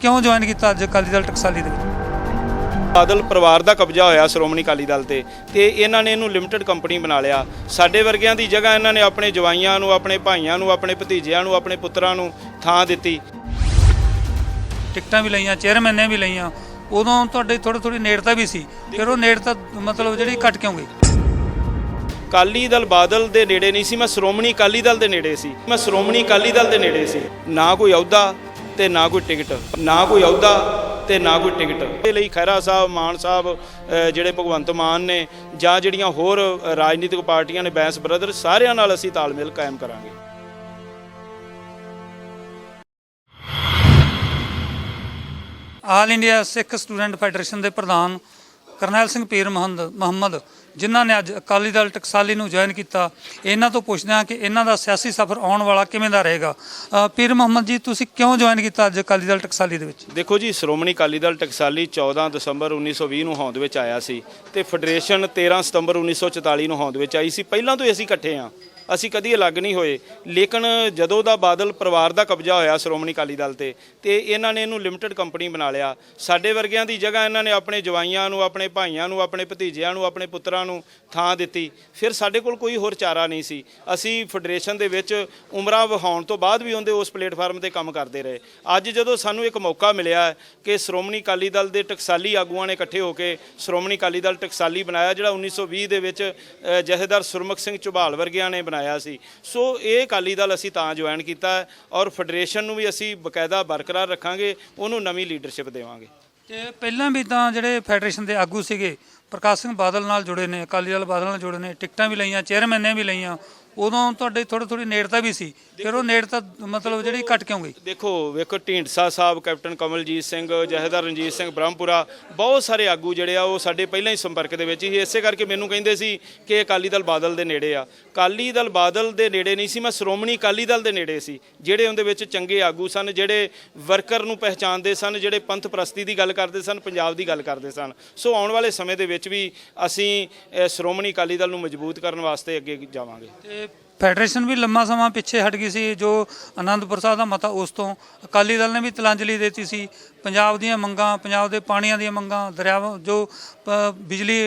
ਕਿਉਂ ਜੁਆਇਨ ਕੀਤਾ ਅੱਜ ਅਕਾਲੀ ਦਲ ਟਕਸਾਲੀ ਦੇ ਵਿੱਚ? ਬਾਦਲ ਪਰਿਵਾਰ ਦਾ ਕਬਜ਼ਾ ਹੋਇਆ ਸ਼੍ਰੋਮਣੀ ਅਕਾਲੀ ਦਲ ਤੇ ਤੇ ਇਹਨਾਂ ਨੇ ਇਹਨੂੰ ਲਿਮਟਿਡ ਕੰਪਨੀ ਬਣਾ ਲਿਆ। ਸਾਡੇ ਵਰਗਿਆਂ ਦੀ ਜਗ੍ਹਾ ਇਹਨਾਂ ਨੇ ਆਪਣੇ ਜਵਾਈਆਂ ਨੂੰ ਆਪਣੇ ਭਾਈਆਂ ਨੂੰ ਆਪਣੇ ਭਤੀਜਿਆਂ ਨੂੰ ਆਪਣੇ ਪੁੱਤਰਾਂ ਨੂੰ ਥਾਂ ਦਿੱਤੀ। ਟਿਕਟਾਂ ਵੀ ਲਈਆਂ ਚੇਅਰਮੈਨ ਨੇ ਵੀ ਲਈਆਂ। ਉਦੋਂ ਤੁਹਾਡੇ ਥੋੜੀ ਥੋੜੀ ਨੇੜਤਾ ਵੀ ਸੀ ਫਿਰ ਉਹ ਨੇੜਤਾ ਮਤਲਬ ਜਿਹੜੀ ਘਟ ਕਿਉਂ ਗਈ? ਅਕਾਲੀ ਦਲ ਬਾਦਲ ਦੇ ਨੇੜੇ ਨਹੀਂ ਸੀ ਮੈਂ ਸ਼੍ਰੋਮਣੀ ਅਕਾਲੀ ਦਲ ਦੇ ਨੇੜੇ ਸੀ। ਮੈਂ ਸ਼੍ਰੋਮਣੀ ਅਕਾਲੀ ਦਲ ਦੇ ਨੇੜੇ ਸੀ। ਨਾ ਕੋਈ ਅਹੁਦਾ ਤੇ ਨਾ ਕੋਈ ਟਿਕਟ, ਨਾ ਕੋਈ ਅਹੁਦਾ ਤੇ ਨਾ ਕੋਈ ਟਿਕਟ। ਇਹ ਲਈ ਖਹਿਰਾ ਸਾਹਿਬ, ਮਾਨ ਸਾਹਿਬ ਜਿਹੜੇ ਭਗਵੰਤ ਮਾਨ ਨੇ ਜਾਂ ਜਿਹੜੀਆਂ ਹੋਰ ਰਾਜਨੀਤਿਕ ਪਾਰਟੀਆਂ ਨੇ, ਬੈਂਸ ਬ੍ਰਦਰ, ਸਾਰਿਆਂ ਨਾਲ ਅਸੀਂ ਤਾਲਮੇਲ ਕਾਇਮ ਕਰਾਂਗੇ। All India Sikh student federation ਦੇ ਪ੍ਰਧਾਨ ਕਰਨੈਲ ਸਿੰਘ ਪੀਰ ਮੁਹੰਮਦ ਮੁਹੰਮਦ ਜਿਨ੍ਹਾਂ ਨੇ ਅੱਜ ਅਕਾਲੀ ਦਲ ਟਕਸਾਲੀ ਨੂੰ ਜੁਆਇਨ ਕੀਤਾ ਇਹਨਾਂ ਤੋਂ ਪੁੱਛਦੇ ਹਾਂ ਕਿ ਇਹਨਾਂ ਦਾ ਸਿਆਸੀ ਸਫ਼ਰ ਆਉਣ ਵਾਲਾ ਕਿਵੇਂ ਦਾ ਰਹੇਗਾ। ਅ, ਪੀਰ ਮੁਹੰਮਦ ਜੀ ਤੁਸੀਂ ਕਿਉਂ ਜੁਆਇਨ ਕੀਤਾ ਅੱਜ ਅਕਾਲੀ ਦਲ ਟਕਸਾਲੀ ਦੇ ਵਿੱਚ? ਦੇਖੋ ਜੀ ਸ਼੍ਰੋਮਣੀ ਅਕਾਲੀ ਦਲ ਟਕਸਾਲੀ 14 ਦਸੰਬਰ 1920 ਨੂੰ ਹੋਂਦ ਵਿੱਚ ਆਇਆ ਸੀ ਤੇ ਫੈਡਰੇਸ਼ਨ 13 ਸਤੰਬਰ 1944 ਨੂੰ ਹੋਂਦ ਵਿੱਚ ਆਈ ਸੀ। ਪਹਿਲਾਂ ਤੋਂ ਹੀ ਅਸੀਂ ਇਕੱਠੇ ਹਾਂ। ਅਸੀਂ ਕਦੀ ਅਲੱਗ ਨਹੀਂ ਹੋਏ। ਲੇਕਿਨ ਜਦੋਂ ਦਾ ਬਾਦਲ ਪਰਿਵਾਰ ਦਾ ਕਬਜ਼ਾ ਹੋਇਆ ਸ਼੍ਰੋਮਣੀ ਅਕਾਲੀ ਦਲ ਤੇ ਤੇ ਇਹਨਾਂ ਨੇ ਇਹਨੂੰ ਲਿਮਟਿਡ ਕੰਪਨੀ ਬਣਾ ਲਿਆ। ਸਾਡੇ ਵਰਗਿਆਂ ਦੀ ਜਗ੍ਹਾ ਇਹਨਾਂ ਨੇ ਆਪਣੇ ਜਵਾਈਆਂ ਨੂੰ, ਆਪਣੇ ਭਾਈਆਂ ਨੂੰ, ਆਪਣੇ ਭਤੀਜਿਆਂ ਨੂੰ, ਆਪਣੇ ਪੁੱਤਰਾਂ ਨੂੰ ਥਾਂ ਦਿੱਤੀ। ਫਿਰ ਸਾਡੇ ਕੋਲ ਕੋਈ ਹੋਰ ਚਾਰਾ ਨਹੀਂ ਸੀ। ਅਸੀਂ ਫੈਡਰੇਸ਼ਨ ਦੇ ਵਿੱਚ ਉਮਰਾਂ ਵਹਾਉਣ ਤੋਂ ਬਾਅਦ ਵੀ ਉਹਦੇ ਉਸ ਪਲੇਟਫਾਰਮ ਤੇ ਕੰਮ ਕਰਦੇ ਰਹੇ। ਅੱਜ ਜਦੋਂ ਸਾਨੂੰ ਇੱਕ ਮੌਕਾ ਮਿਲਿਆ ਕਿ ਸ਼੍ਰੋਮਣੀ ਅਕਾਲੀ ਦਲ ਦੇ ਟਕਸਾਲੀ ਆਗੂਆਂ ਨੇ ਇਕੱਠੇ ਹੋ ਕੇ ਸ਼੍ਰੋਮਣੀ ਅਕਾਲੀ ਦਲ ਟਕਸਾਲੀ ਬਣਾਇਆ, ਜਿਹੜਾ 1920 ਦੇ ਵਿੱਚ ਜਥੇਦਾਰ ਸੁਰਮੁਖ ਸਿੰਘ ਝੁਬਾਲ ਵਰਗਿਆਂ ਨੇ ਬਣਾਇਆ ਸੀ। ਸੋ ਇਹ ਅਕਾਲੀ ਦਲ ਅਸੀਂ ਤਾਂ ਜੁਆਇਨ ਕੀਤਾ ਹੈ ਔਰ ਫੈਡਰੇਸ਼ਨ ਨੂੰ ਵੀ ਅਸੀਂ ਬਕਾਇਦਾ ਬਰਕਰਾਰ ਰੱਖਾਂਗੇ, ਉਹਨੂੰ ਨਵੀਂ ਲੀਡਰਸ਼ਿਪ ਦੇਵਾਂਗੇ। ਤੇ ਪਹਿਲਾਂ ਵੀ ਤਾਂ ਜਿਹੜੇ ਫੈਡਰੇਸ਼ਨ ਦੇ ਆਗੂ ਸੀਗੇ ਪ੍ਰਕਾਸ਼ ਸਿੰਘ ਬਾਦਲ ਨਾਲ ਜੁੜੇ ਨੇ, ਅਕਾਲੀ ਦਲ ਬਾਦਲ ਨਾਲ ਜੁੜੇ ਨੇ, ਟਿਕਟਾਂ ਵੀ ਲਈਆਂ, ਚੇਅਰਮੈਨ ਨੇ ਵੀ ਲਈਆਂ। ਉਦੋਂ ਤੁਹਾਡੇ ਥੋੜੀ ਥੋੜੀ ਨੇੜਤਾ ਵੀ ਸੀ, ਫਿਰ ਉਹ ਨੇੜਤਾ ਮਤਲਬ ਜਿਹੜੀ ਘਟ ਕਿਉਂ ਗਈ? ਦੇਖੋ, ਵੇਖੋ ਢੀਂਡਸਾ ਸਾਹਿਬ, ਕੈਪਟਨ ਕਮਲਜੀਤ ਸਿੰਘ, ਜਹੇਦਾਰ ਰਣਜੀਤ ਸਿੰਘ ਬ੍ਰਹਮਪੁਰਾ, ਬਹੁਤ ਸਾਰੇ ਆਗੂ ਜਿਹੜੇ ਆ, ਉਹ ਸਾਡੇ ਪਹਿਲਾਂ ਹੀ ਸੰਪਰਕ ਦੇ ਵਿੱਚ ਸੀ। ਇਸੇ ਕਰਕੇ ਮੈਨੂੰ ਕਹਿੰਦੇ ਸੀ ਕਿ ਅਕਾਲੀ ਦਲ ਬਾਦਲ ਦੇ ਨੇੜੇ ਆ। ਅਕਾਲੀ ਦਲ ਬਾਦਲ ਦੇ ਨੇੜੇ ਨਹੀਂ ਸੀ, ਮੈਂ ਸ਼੍ਰੋਮਣੀ ਅਕਾਲੀ ਦਲ ਦੇ ਨੇੜੇ ਸੀ, ਜਿਹੜੇ ਉਹਦੇ ਵਿੱਚ ਚੰਗੇ ਆਗੂ ਸਨ, ਜਿਹੜੇ ਵਰਕਰ ਨੂੰ ਪਹਿਚਾਣਦੇ ਸਨ, ਜਿਹੜੇ ਪੰਥ ਪ੍ਰਸਤੀ ਦੀ ਗੱਲ ਕਰਦੇ ਸਨ, ਪੰਜਾਬ ਦੀ ਗੱਲ ਕਰਦੇ ਸਨ। ਸੋ ਆਉਣ ਵਾਲੇ ਸਮੇਂ ਦੇ ਵਿੱਚ ਵੀ ਅਸੀਂ ਅ, ਸ਼੍ਰੋਮਣੀ ਅਕਾਲੀ ਦਲ ਨੂੰ ਮਜ਼ਬੂਤ ਕਰਨ ਵਾਸਤੇ ਅੱਗੇ ਜਾਵਾਂਗੇ। ਤੇ ਫੈਡਰੇਸ਼ਨ ਵੀ ਲੰਮਾ ਸਮਾਂ ਪਿੱਛੇ ਹਟ ਗਈ ਸੀ, ਜੋ ਆਨੰਦਪੁਰ ਸਾਹਿਬ ਦਾ ਮਤਾ ਉਸ ਤੋਂ। ਅਕਾਲੀ ਦਲ ਨੇ ਵੀ ਤਲਾਂਜਲੀ ਦਿੱਤੀ ਸੀ। ਪੰਜਾਬ ਦੀਆਂ ਮੰਗਾਂ, ਪੰਜਾਬ ਦੇ ਪਾਣੀਆਂ ਦੀਆਂ ਮੰਗਾਂ ਦਰਿਆਵਾਂ ਜੋ ਬਿਜਲੀ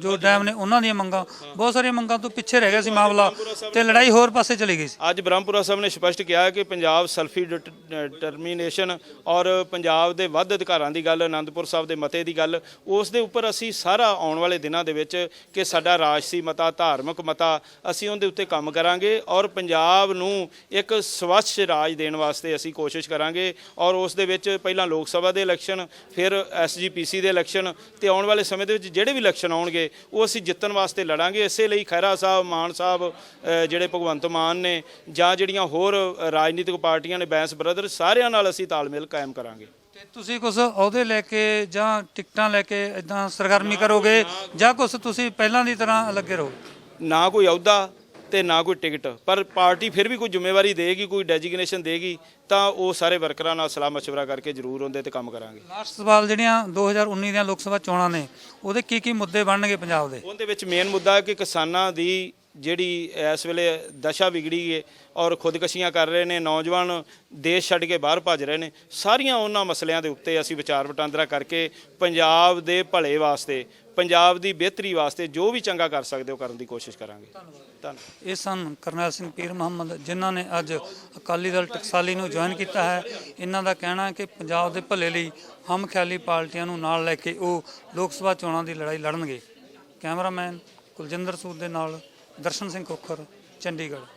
ਜੋ ਡੈਮ ਨੇ ਉਹਨਾਂ ਦੀਆਂ ਮੰਗਾਂ, ਬਹੁਤ ਸਾਰੀਆਂ ਮੰਗਾਂ ਤੋਂ ਪਿੱਛੇ ਰਹਿ ਗਿਆ ਸੀ ਮਾਮਲਾ ਤੇ ਲੜਾਈ ਹੋਰ ਪਾਸੇ ਚਲੀ ਗਈ ਸੀ। ਅੱਜ ਬ੍ਰਹਮਪੁਰਾ ਸਾਹਿਬ ਨੇ ਸਪਸ਼ਟ ਕਿਹਾ ਕਿ ਪੰਜਾਬ ਸੈਲਫੀ ਡਿਟਰਮੀਨੇਸ਼ਨ ਔਰ ਪੰਜਾਬ ਦੇ ਵੱਧ ਅਧਿਕਾਰਾਂ ਦੀ ਗੱਲ ਆਨੰਦਪੁਰ ਸਾਹਿਬ ਦੇ ਮਤੇ ਦੀ ਗੱਲ, ਉਸ ਦੇ ਉੱਪਰ ਅਸੀਂ ਸਾਰਾ ਆਉਣ ਵਾਲੇ ਦਿਨਾਂ ਦੇ ਵਿੱਚ ਕਿ ਸਾਡਾ ਰਾਜਸੀ ਮਤਾ, ਧਾਰਮਿਕ ਮਤਾ, ਅਸੀਂ ਉਹਦੇ ਉੱਤੇ ਕੰਮ ਕਰਾਂਗੇ ਔਰ ਪੰਜਾਬ ਨੂੰ ਇੱਕ ਸਵੱਛ ਰਾਜ ਦੇਣ ਵਾਸਤੇ ਅਸੀਂ ਕੋਸ਼ਿਸ਼ ਕਰਾਂਗੇ ਔਰ ਉਸ ਦੇ ਵਿੱਚ ਪਹਿਲਾਂ ਲੋਕ ਸਭਾ ਦੇ ਇਲੈਕਸ਼ਨ ਫਿਰ ਐਸਜੀਪੀਸੀ ਦੇ ਇਲੈਕਸ਼ਨ ਤੇ ਆਉਣ ਵਾਲੇ ਸਮੇਂ ਦੇ ਵਿੱਚ ਜਿਹੜੇ ਵੀ ਇਲੈਕਸ਼ਨ ਆਉਣਗੇ ਉਹ ਅਸੀਂ ਜਿੱਤਣ ਵਾਸਤੇ ਲੜਾਂਗੇ। ਇਸੇ ਲਈ ਖਹਿਰਾ ਸਾਹਿਬ ਮਾਨ ਸਾਹਿਬ ਜਿਹੜੇ ਭਗਵੰਤ ਮਾਨ ਨੇ ਜਾਂ ਜਿਹੜੀਆਂ ਹੋਰ ਰਾਜਨੀਤਿਕ ਪਾਰਟੀਆਂ ਨੇ ਬੈਂਸ ਬ੍ਰਦਰ ਸਾਰਿਆਂ ਨਾਲ ਅਸੀਂ ਤਾਲਮੇਲ ਕਾਇਮ ਕਰਾਂਗੇ। ਤੇ ਤੁਸੀਂ ਕੁਝ ਅਹੁਦੇ ਲੈ ਕੇ ਜਾਂ ਟਿਕਟਾਂ ਲੈ ਕੇ ਇਦਾਂ ਸਰਗਰਮੀ ਕਰੋਗੇ ਜਾਂ ਕੁਝ ਤੁਸੀਂ ਪਹਿਲਾਂ ਦੀ ਤਰ੍ਹਾਂ ਲੱਗੇ ਰਹੋਗੇ ਨਾ ਕੋਈ ਅਹੁਦਾ। ਤੇ ਨਾ ਕੋਈ ਟਿਕਟ। ਪਰ ਪਾਰਟੀ ਫਿਰ ਵੀ ਕੋਈ ਜ਼ਿੰਮੇਵਾਰੀ ਦੇਗੀ ਕੋਈ ਡੈਜਿਗਨੇਸ਼ਨ ਦੇਗੀ ਤਾਂ ਉਹ ਸਾਰੇ ਵਰਕਰਾਂ ਨਾਲ ਸਲਾਹ ਮਸ਼ਵਰਾ ਕਰਕੇ ਜ਼ਰੂਰ ਉਹਦੇ ਤੇ ਕੰਮ ਕਰਾਂਗੇ। ਲਾਸਟ ਸਵਾਲ ਜਿਹੜੀਆਂ 2019 ਦੀਆਂ ਲੋਕ ਸਭਾ ਚੋਣਾਂ ਨੇ ਉਹਦੇ ਕੀ ਕੀ ਮੁੱਦੇ ਬਣਨਗੇ ਪੰਜਾਬ ਦੇ? ਉਹਦੇ ਵਿੱਚ ਮੇਨ ਮੁੱਦਾ ਹੈ ਕਿ ਕਿਸਾਨਾਂ ਦੀ ਜਿਹੜੀ ਇਸ ਵੇਲੇ ਦਸ਼ਾ ਵਿਗੜੀ ਹੈ ਔਰ ਖੁਦਕਸ਼ੀਆਂ ਕਰ ਰਹੇ ਨੇ, ਨੌਜਵਾਨ ਦੇਸ਼ ਛੱਡ ਕੇ ਬਾਹਰ ਭੱਜ ਰਹੇ ਨੇ, ਸਾਰੀਆਂ ਉਹਨਾਂ ਮਸਲਿਆਂ ਦੇ ਉੱਤੇ ਅਸੀਂ ਵਿਚਾਰ ਵਟਾਂਦਰਾ ਕਰਕੇ ਪੰਜਾਬ ਦੇ ਭਲੇ ਵਾਸਤੇ, ਪੰਜਾਬ ਦੀ ਬਿਹਤਰੀ ਵਾਸਤੇ ਜੋ ਵੀ ਚੰਗਾ ਕਰ ਸਕਦੇ ਹੋ ਕਰਨ ਦੀ ਕੋਸ਼ਿਸ਼ ਕਰਾਂਗੇ। ਧੰਨਵਾਦ। ਇਹ ਸਨ ਕਰਨੈਲ ਸਿੰਘ ਪੀਰ ਮੁਹੰਮਦ, ਜਿਨ੍ਹਾਂ ਨੇ ਅੱਜ ਅਕਾਲੀ ਦਲ ਟਕਸਾਲੀ ਨੂੰ ਜੁਆਇਨ ਕੀਤਾ ਹੈ। ਇਹਨਾਂ ਦਾ ਕਹਿਣਾ ਹੈ ਕਿ ਪੰਜਾਬ ਦੇ ਭਲੇ ਲਈ ਹਮ ਖਿਆਲੀ ਪਾਰਟੀਆਂ ਨੂੰ ਨਾਲ ਲੈ ਕੇ ਉਹ ਲੋਕ ਸਭਾ ਚੋਣਾਂ ਦੀ ਲੜਾਈ ਲੜਨਗੇ। ਕੈਮਰਾਮੈਨ ਕੁਲਜਿੰਦਰ ਸੂਦ ਦੇ ਨਾਲ ਦਰਸ਼ਨ ਸਿੰਘ ਖੋਖਰ ਚੰਡੀਗੜ੍ਹ।